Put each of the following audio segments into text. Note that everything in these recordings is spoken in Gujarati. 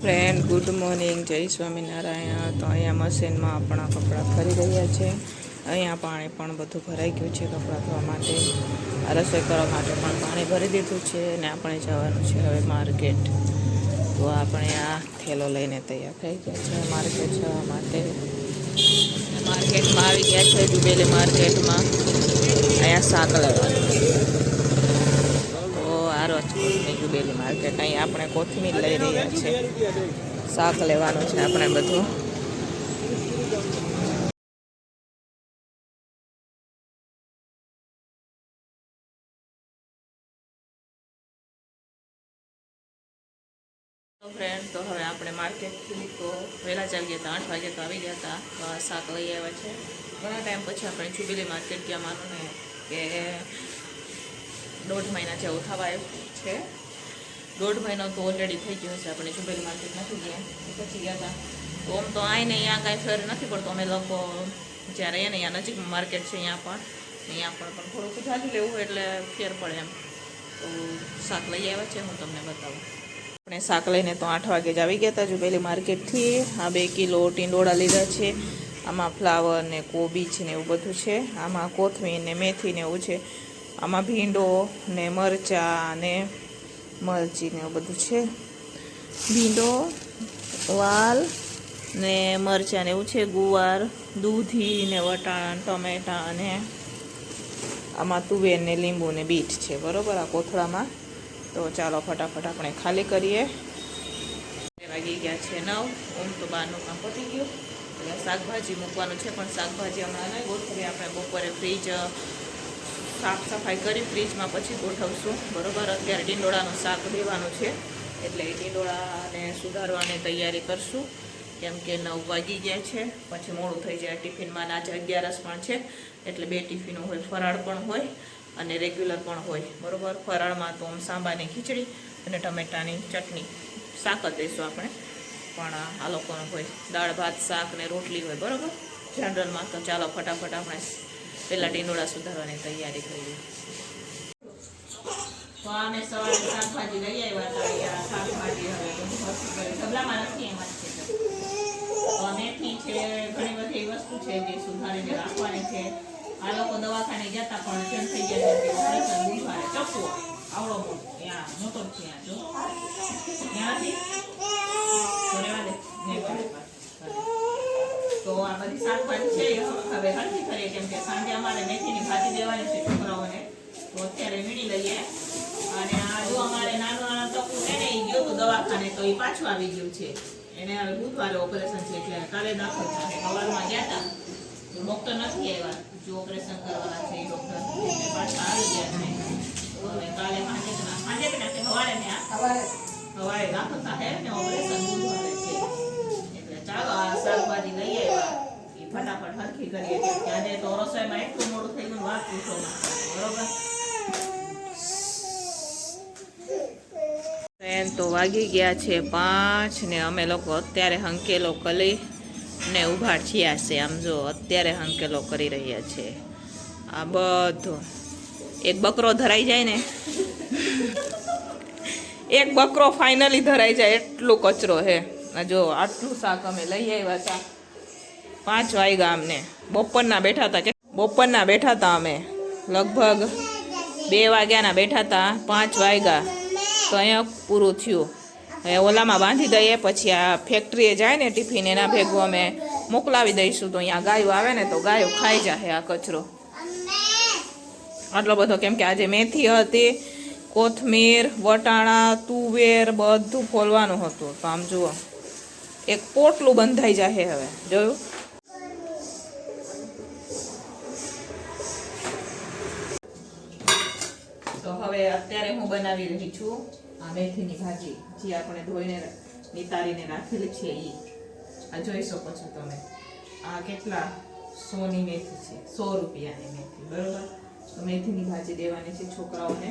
ફ્રેન્ડ, ગુડ મોર્નિંગ, જય સ્વામિનારાયણ. તો અહીંયા મશીનમાં આપણા કપડાં ફરી રહ્યા છે. અહીંયા પાણી પણ બધું ભરાઈ ગયું છે કપડાં ધોવા માટે. રસોઈ કરવા માટે પણ પાણી ભરી દીધું છે અને આપણે જવાનું છે હવે માર્કેટ. તો આપણે આ થેલો લઈને તૈયાર થઈ ગયા છે માર્કેટ જવા માટે. માર્કેટમાં આવી ગયા છે જુબેલી માર્કેટમાં. અહીંયા શાક લેવાનું રાજકોટની જુબેલી માર્કેટ અહીં આપણે કોથમીર લઈ રહ્યા છીએ શાક લેવાનું છે આપણે બધું તો ફ્રેન્ડ તો હવે આપણે માર્કેટથી તો વહેલા ગયા હતા આઠ વાગે તો આવી ગયા હતા શાક લઈ આવ્યા છે. ઘણા ટાઈમ પછી આપણે જુબેલી માર્કેટ ગયા માનું ને કે દોઢ મહિના જેવું થવા આવ્યું છે. દોઢ મહિનો તો ઓલરેડી થઈ ગયો છે, આપણે જુબેલી માર્કેટ નથી ગયા. પછી ગયા હતા. તો આમ તો આઈને અહીંયા કાંઈ ફેર નથી પડતો. અમે લોકો જ્યારે એને અહીંયા નજીકમાં માર્કેટ છે અહીંયા પણ અહીંયા પણ પણ થોડુંક જાજુ લેવું હોય એટલે ફેર પડે એમ. તો શાક લઈ આવ્યા છે, હું તમને બતાવું. આપણે શાક લઈને તો આઠ વાગે જ આવી ગયા હતા જુબેલી માર્કેટથી આ બે કિલો ટીંડોળા લીધા છે. આમાં ફ્લાવર ને કોબીજ ને એવું બધું છે. આમાં કોથમીર ને મેથી ને એવું છે. આમાં ભીંડો ને મરચાં ને મરચી ને એવું બધું છે. ભીંડો, વાલ ને મરચાં ને એવું છે, ગુવાર, દૂધી ને વટાણા ટમેટાં અને આમાં તુવેર ને લીંબુ ને બીટ છે, બરોબર? આ કોથળામાં. તો ચાલો ફટાફટ આપણે ખાલી કરીએ. વાગી ગયા છે નવ. ઓમ તો બહારનું કામ પતી ગયું. એટલે શાકભાજી મૂકવાનું છે, પણ શાકભાજી હમણાં નહીં ગોઠવીએ. આપણે બપોરે ફ્રીજ સાફ સફાઈ કરી ફ્રીજમાં પછી ગોઠવશું. બરોબર? અત્યારે ટીંડોળાનું શાક દેવાનું છે. એટલે એ ટીંડોળાને સુધારવાની તૈયારી કરશું. કેમ કે નવ વાગી ગયા છે. પછી મોડું થઈ જાય. ટિફિનમાં આજે અગિયારસ પણ છે. એટલે બે ટિફિનો હોય, ફરાળ પણ હોય અને રેગ્યુલર પણ હોય. બરાબર? ફરાળમાં તો આમ સાંબાની ખીચડી અને ટમેટાની ચટણી. શાક જ દઈશું આપણે. પણ આ લોકોનું હોય? દાળ, ભાત, શાક ને રોટલી હોય. બરાબર? જનરલમાં તો ચાલો ફટાફટ આપણે પહેલાં ટીંડોળા સુધારવાની તૈયારી કરી તો અમે સવારે શાકભાજી લઈ આવ્યા નથી એમાં મેથી છે. ઘણી બધી વસ્તુ છે જે સુધારીને રાખવાની છે. આ લોકો દવાખાને ગયા પણ ચપ્પુ આવડો ત્યાં મોટો છે જો. ત્યાંથી. તો આ બધી શાકભાજી છે હવે હળવી કરીએ કેમ કે સાંજે અમારે મેથીની ભાજી દેવાની છે છોકરાઓને. તો અત્યારે વીણી લઈએ. અને આ જો અમારે નાનું નાનું ટકું છે ને એ ગયું હતું દવાખાને તો એ પાછું આવી ગયું છે. એને હવે બુધવારે ઓપરેશન છે એટલે કાલે દાખલ થશે. સવારમાં ગયા હતા તો ડૉક્ટર નથી આવ્યા. જો ઓપરેશન કરવાના છે એ ડૉક્ટર પાછા આવી ગયા છે. હવે કાલે સાંજે જ ના- સવારે ને આ. સવારે દાખલ થશે ને ઓપરેશન બુધવારે છે. ચાલો આ શાકભાજી લઈ એ ફટાફટ હરખી કરીએ આજે તો રસોઈમાં એટલું મોડું થઈ ગયું, વાત પૂછો બરોબર? ટ્રેન તો વાગી ગયા છે પાંચ ને અમે લોકો અત્યારે હંકેલો કલી ને ઊભા થયા છે. આમ જો, અત્યારે હંકેલો કરી રહ્યા છે. આ બધો. એક બકરો ધરાઈ જાય ને, એક બકરો ફાઇનલી ધરાઈ જાય. એટલું કચરો હે જો આટલું શાક અમે લઈ આવ્યા હતા. પાંચ વાગ્યા અમને. બપોરના બેઠા હતા કે બપોરના બેઠા હતા અમે. લગભગ બે વાગ્યાના બેઠા હતા, પાંચ વાગ્યા. તો અહીંયા પૂરું થયું. હવે ઓલામાં બાંધી દઈએ, પછી આ ફેક્ટરીએ જાય ને ટિફિન એના ભેગું અમે મોકલાવી દઈશું. તો અહીંયા ગાયો આવે ને તો ગાયો ખાઈ જાય આ કચરો. આટલો બધો કેમ કે આજે મેથી હતી, કોથમીર, વટાણા, તુવેર બધું ફોલવાનું હતું. તો આમ જુઓ. એક પોટલું બંધાઈ જાહે હવે. જોયું? તો હવે અત્યારે હું બનાવી રહી છું આ મેથીની ભાજી, જે આપણે ધોઈને નિતારીને રાખેલી છે એ આ જોઈ શકો છો તમે. આ કેટલા સોની મેથી છે, સો રૂપિયાની મેથી, બરોબર? તો મેથીની ભાજી દેવાની છે છોકરાઓને.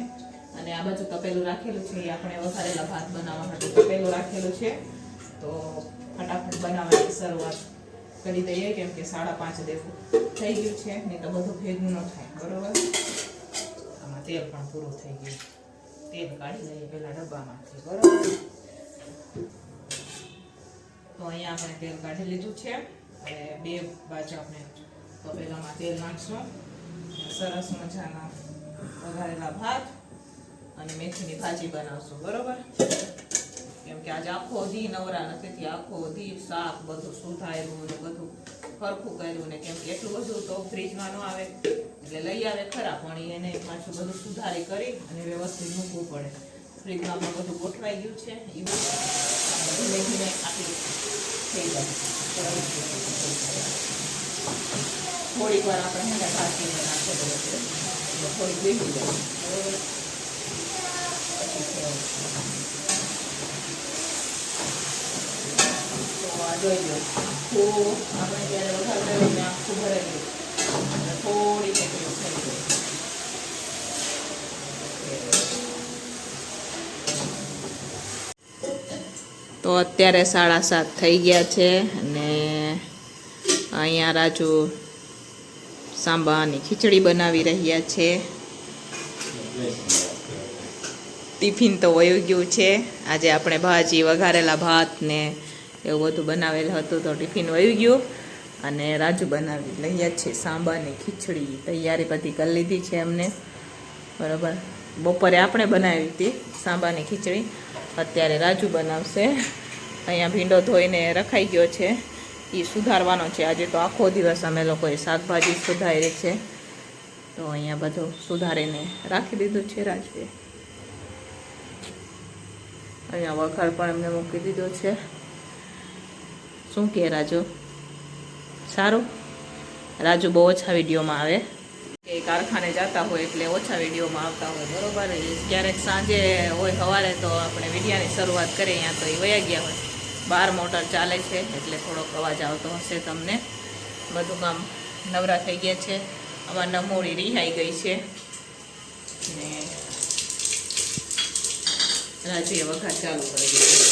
અને આ બાજુ તપેલું રાખેલું છે એ આપણે વઘારેલા ભાત બનાવવા માટે તપેલું રાખેલું છે. તો ફટાફટ બનાવવાની શરૂઆત કરી દઈએ, કેમ કે સાડા પાંચ દેવું થઈ ગયું છે, નહીં તો બધું ભેગું ન થાય, બરાબર? આમાં તેલ પણ પૂરું થઈ ગયું. તેલ કાઢી લઈએ પહેલાં ડબ્બામાંથી, બરાબર? તો અહીંયા આપણે તેલ કાઢી લીધું છે. અને બે બાજુ આપણે તો પહેલાંમાં તેલ નાખશું. સરસ મજાના વઘારેલા ભાત અને મેથીની ભાજી બનાવશું, બરોબર? કેમ કે આજે આખો દી નવરા નથી આખો દી શાક બધું સુધાર્યું ને બધું ફરખું કર્યું ને કેમ કે એટલું બધું તો ફ્રીજમાં ન આવે. એટલે લઈ આવે ખરા, પણ એને પાછું બધું સુધારી કરી અને વ્યવસ્થિત મૂકવું પડે. ફ્રીજમાં પણ બધું ગોઠવાઈ ગયું છે એ ધીમે ધીમે આપી થઈ જાય. થોડીક વાર આપણે હેને ભાજીને નાખો છે એટલે થોડીક બેસી જાય. પછી તો અત્યારે સાડા સાત થઈ ગયા છે અને અહીંયા રાજુ સાંબાની ખીચડી બનાવી રહ્યા છે. ટિફિન તો વયું ગયું છે. આજે આપણે ભાજી, વઘારેલા ભાત ને એવું બધું બનાવેલું હતું તો ટિફિન વયું ગયું. અને રાજુ બનાવી લઈએ છે સાંબાની ખીચડી. તૈયારી બધી કરી લીધી છે અમને બરાબર. બપોરે આપણે બનાવી હતી સાંબાની ખીચડી. અત્યારે રાજુ બનાવશે. અહીંયા ભીંડો ધોઈને રખાઈ ગયો છે. એ સુધારવાનો છે. આજે તો આખો દિવસ અમે લોકોએ શાકભાજી સુધારી છે. તો અહીંયા બધું સુધારીને રાખી દીધું છે રાજુએ. અહીંયા વઘાર પણ એમને મૂકી દીધો છે. શું કહે રાજુ? સારું? રાજુ બહુ ઓછા વિડીયોમાં આવે. કે કારખાને જતા હોય એટલે ઓછા વિડીયોમાં આવતા હોય, બરોબર? ક્યારેક સાંજે હોય સવારે તો આપણે વિડીયાની શરૂઆત કરીએ, અહીંયા તો એ વયા ગયા હોય. બાર મોટર ચાલે છે, એટલે થોડોક અવાજ આવતો હશે તમને. બધું કામ નવરા થઈ ગયા છે. આમાં નમોડી રિહાઈ ગઈ છે. ને રાજુએ વઘાર ચાલુ કરી દીધો.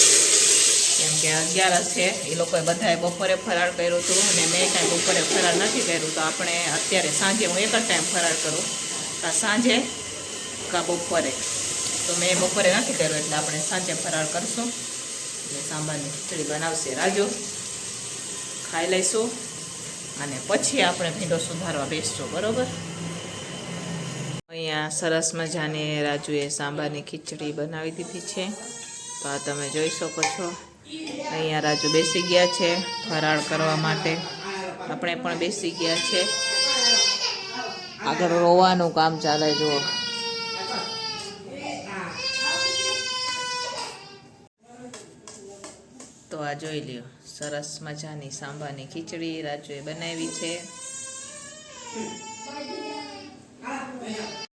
કેમ કે અગિયારસ છે, એ લોકોએ બધાએ બપોરે ફરાળ કર્યું હતું અને મેં કાંઈ બપોરે ફરાળ નથી કર્યું. તો આપણે અત્યારે સાંજે હું એક જ ટાઈમ ફરાળ કરું. કાં સાંજે કાં બપોરે. તો મેં બપોરે નથી કર્યું એટલે આપણે સાંજે ફરાળ કરશું. એટલે સાંભારની ખીચડી બનાવશે રાજુ. ખાઈ લઈશું. અને પછી આપણે ભીંડો સુધારવા બેસશું, બરોબર? અહીંયા સરસ મજાની રાજુએ સાંભારની ખીચડી બનાવી દીધી છે. તો આ તમે જોઈ શકો છો. અહીંયા રાજુ બેસી ગયા છે ફરાળ કરવા માટે. આપણે પણ બેસી ગયા છે. આગળ રોવાનું કામ ચાલે જુઓ. તો આ જોઈ લ્યો, સરસ મજાની સાંભાની ખીચડી રાજુએ બનાવી છે.